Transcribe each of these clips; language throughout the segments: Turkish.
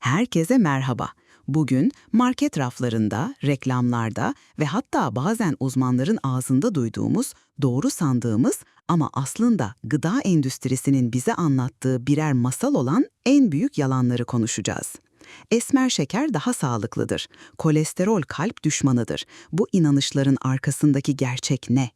Herkese merhaba. Bugün market raflarında, reklamlarda ve hatta bazen uzmanların ağzında duyduğumuz, doğru sandığımız ama aslında gıda endüstrisinin bize anlattığı birer masal olan en büyük yalanları konuşacağız. Esmer şeker daha sağlıklıdır. Kolesterol kalp düşmanıdır. Bu inanışların arkasındaki gerçek ne?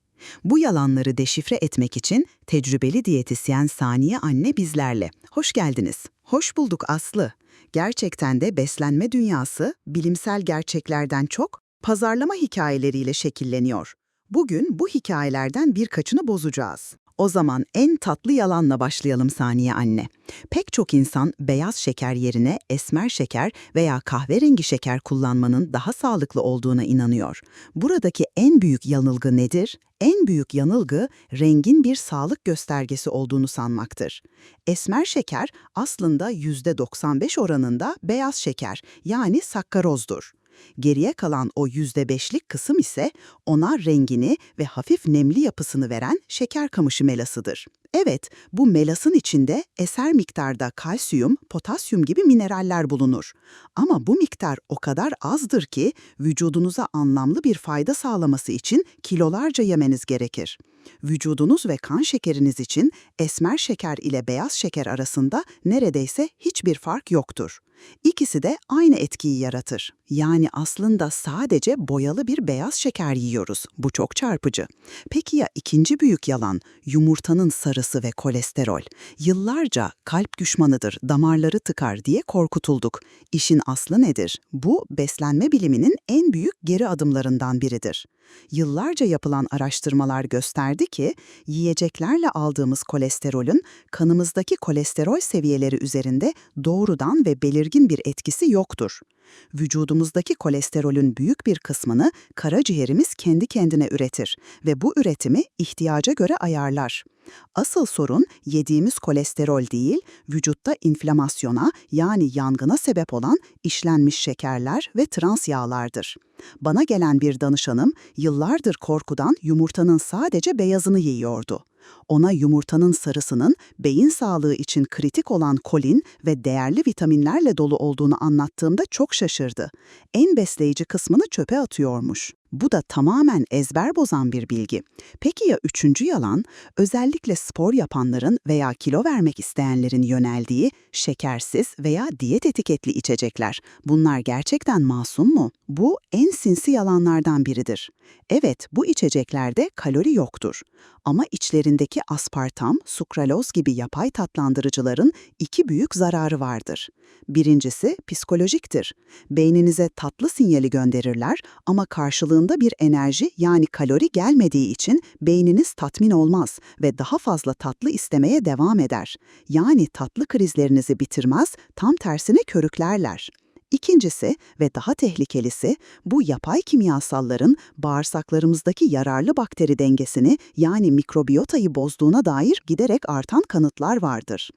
Bu yalanları deşifre etmek için tecrübeli diyetisyen Saniye Anne bizlerle. Hoş geldiniz. Hoş bulduk Aslı. Gerçekten de beslenme dünyası bilimsel gerçeklerden çok pazarlama hikayeleriyle şekilleniyor. Bugün bu hikayelerden birkaçını bozacağız. O zaman en tatlı yalanla başlayalım Saniye anne. Pek çok insan beyaz şeker yerine esmer şeker veya kahverengi şeker kullanmanın daha sağlıklı olduğuna inanıyor. Buradaki en büyük yanılgı nedir? En büyük yanılgı rengin bir sağlık göstergesi olduğunu sanmaktır. Esmer şeker aslında %95 oranında beyaz şeker yani sakkarozdur. Geriye kalan o %5'lik kısım ise ona rengini ve hafif nemli yapısını veren şeker kamışı melasıdır. Evet, bu melasın içinde eser miktarda kalsiyum, potasyum gibi mineraller bulunur. Ama bu miktar o kadar azdır ki vücudunuza anlamlı bir fayda sağlaması için kilolarca yemeniz gerekir. Vücudunuz ve kan şekeriniz için esmer şeker ile beyaz şeker arasında neredeyse hiçbir fark yoktur. İkisi de aynı etkiyi yaratır. Yani aslında sadece boyalı bir beyaz şeker yiyoruz. Bu çok çarpıcı. Peki ya ikinci büyük yalan, yumurtanın sarısı ve kolesterol? Yıllarca kalp düşmanıdır, damarları tıkar diye korkutulduk. İşin aslı nedir? Bu beslenme biliminin en büyük geri adımlarından biridir. Yıllarca yapılan araştırmalar gösterdi ki yiyeceklerle aldığımız kolesterolün kanımızdaki kolesterol seviyeleri üzerinde doğrudan ve belirgin bir etkisi yoktur. Vücudumuzdaki kolesterolün büyük bir kısmını karaciğerimiz kendi kendine üretir ve bu üretimi ihtiyaca göre ayarlar. Asıl sorun yediğimiz kolesterol değil, vücutta inflamasyona yani yangına sebep olan işlenmiş şekerler ve trans yağlardır. Bana gelen bir danışanım yıllardır korkudan yumurtanın sadece beyazını yiyordu. Ona yumurtanın sarısının beyin sağlığı için kritik olan kolin ve değerli vitaminlerle dolu olduğunu anlattığımda çok şaşırdı. En besleyici kısmını çöpe atıyormuş. Bu da tamamen ezber bozan bir bilgi. Peki ya üçüncü yalan? Özellikle spor yapanların veya kilo vermek isteyenlerin yöneldiği şekersiz veya diyet etiketli içecekler. Bunlar gerçekten masum mu? Bu en sinsi yalanlardan biridir. Evet, bu içeceklerde kalori yoktur. Ama içlerindeki aspartam, sukraloz gibi yapay tatlandırıcıların iki büyük zararı vardır. Birincisi psikolojiktir. Beyninize tatlı sinyali gönderirler ama karşılığında bir enerji yani kalori gelmediği için beyniniz tatmin olmaz ve daha fazla tatlı istemeye devam eder. Yani tatlı krizlerinizi bitirmez, tam tersine körüklerler. İkincisi ve daha tehlikelisi bu yapay kimyasalların bağırsaklarımızdaki yararlı bakteri dengesini yani mikrobiyotayı bozduğuna dair giderek artan kanıtlar vardır.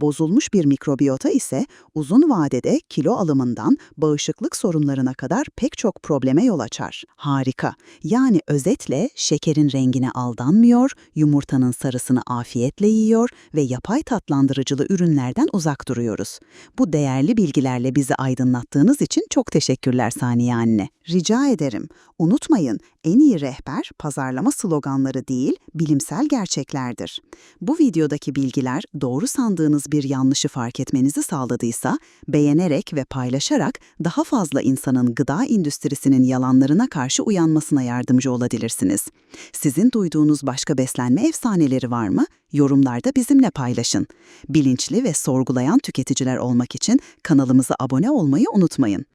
Bozulmuş bir mikrobiyota ise uzun vadede kilo alımından bağışıklık sorunlarına kadar pek çok probleme yol açar. Harika. Yani özetle şekerin rengine aldanmıyor, yumurtanın sarısını afiyetle yiyor ve yapay tatlandırıcılı ürünlerden uzak duruyoruz. Bu değerli bilgilerle bizi aydınlattığınız için çok teşekkürler Saniye anne. Rica ederim. Unutmayın, en iyi rehber pazarlama sloganları değil, bilimsel gerçeklerdir. Bu videodaki bilgiler doğru sandığınız bir yanlışı fark etmenizi sağladıysa, beğenerek ve paylaşarak daha fazla insanın gıda endüstrisinin yalanlarına karşı uyanmasına yardımcı olabilirsiniz. Sizin duyduğunuz başka beslenme efsaneleri var mı? Yorumlarda bizimle paylaşın. Bilinçli ve sorgulayan tüketiciler olmak için kanalımıza abone olmayı unutmayın.